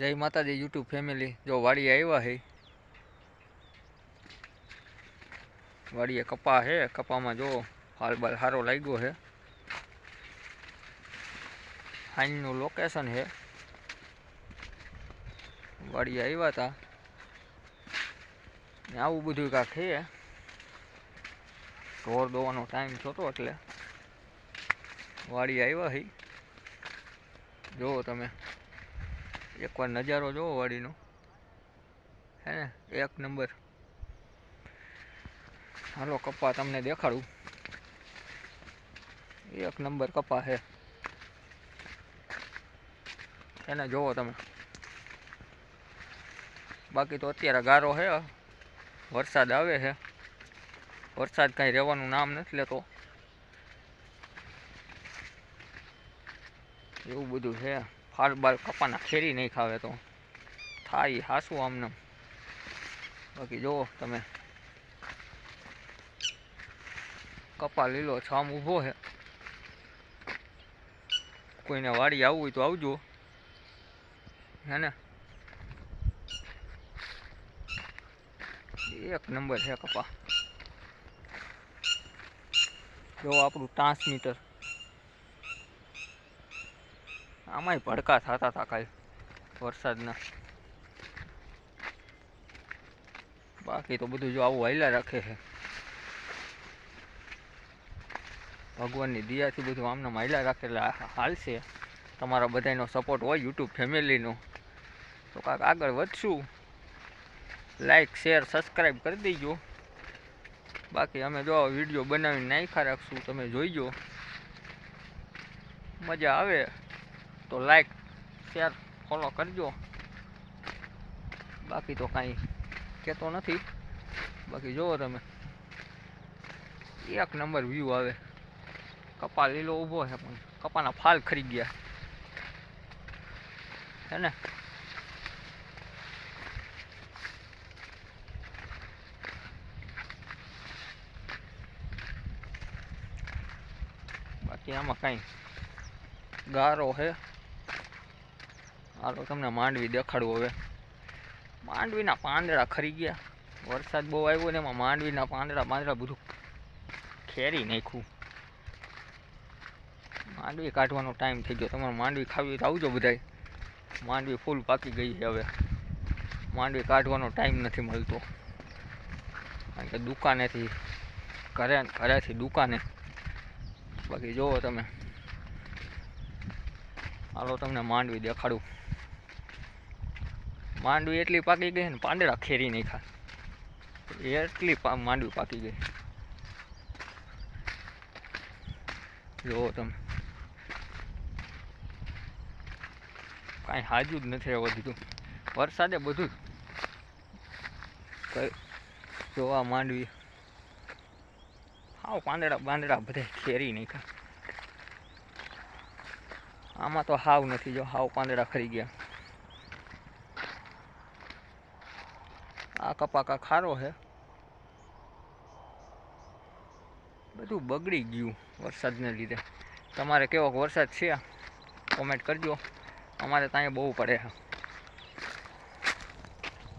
જય માતાજી YouTube family જો વાડીએ આવ્યા હે. વાડીએ કપા હે, કપામાં જો હાલ બાલ સારો લાગ્યો હે. હાઈનું લોકેશન હે. વાડીએ આવ્યા હતા આવું બધું કાંક છે ઢોર દોવાનો ટાઈમ થતો એટલે વાડી આવ્યા હી. જુઓ તમે. એકવાર નજારો જોવો વાડીનો. હે ને? એક નંબર. હાલો, કપા તમને દેખાડું. એક નંબર કપા છે એને જોવો તમે. બાકી તો અત્યારે ગારો છે વરસાદ આવે છે વરસાદ કાંઈ રહેવાનું નામ નથી લેતો. એવું બધું છે ફાલ બાર કપાના ખેરી નહીં ખાવે તો. થાય હાસું આમને. બાકી જુઓ તમે. કપા લીલો છામ ઊભો છે કોઈને વાડી આવવું હોય તો આવજો. હે ને? એક નંબર છે કપા. જો આપણું ટ્રાન્સમીટર આમાંય ભડકા થતા હતા કાંઈ વરસાદના. બાકી તો બધું જો આવું હાલ્યા રાખે છે. ભગવાનની દિયાથી બધું આમને હાલ્યા રાખે એટલે હાલશે. તમારા બધાનો સપોર્ટ હોય યુટ્યુબ ફેમિલીનો. તો કાંઈક આગળ વધશું. લાઈક શેર સબસ્ક્રાઈબ કરી દેજો. બાકી અમે જો વીડિયો બનાવીને નાખ્યા રાખશું, તમે જોઈજો. મજા આવે. તો લાઈક શેર ફોલો કરજો. બાકી તો કાંઈ કહેતો નથી. બાકી જુઓ તમે. એક નંબર વ્યૂ આવે. કપા લીલો ઊભો છે પણ કપાના ફાલ ખરી ગયા. હે ને? બાકી આમાં કાંઈ ગારો છે. હાલો, તમને માંડવી દેખાડવું હવે. માંડવીના પાંદડા ખરી ગયા. વરસાદ બહુ આવ્યો ને એમાં માંડવીના પાંદડા પાંદડા બધું ખેરી નાખ્યું. માંડવી કાઢવાનો ટાઈમ થઈ ગયો. તમારે માંડવી ખાવી હોય તો આવજો બધાય. માંડવી ફૂલ પાકી ગઈ છે હવે. માંડવી કાઢવાનો ટાઈમ નથી મળતો. કારણ કે દુકાનેથી ઘરે ઘરેથી દુકાને. બાકી જુઓ તમે. હાલો, તમને માંડવી દેખાડું. માંડવી એટલી પાકી ગઈ ને, પાંદડા ખેરી નહીં ખા એટલી માંડવી પાકી ગઈ. જુઓ તમે. કાંઈ હાજુ જ નથી દીધું વરસાદે બધું કઈ જોવા માંડવી. હાવ પાંદડા પાંદડા બધા ખેરી નહીં ખા આમાં તો હાવ નથી જો, હાવ પાંદડા ખરી ગયા. આ કપાકા ખારો છે બધું બગડી ગયું વરસાદને લીધે. તમારે કેવો વરસાદ છે? કોમેન્ટ કરજો. અમારે ત્યાં બહુ પડે. છે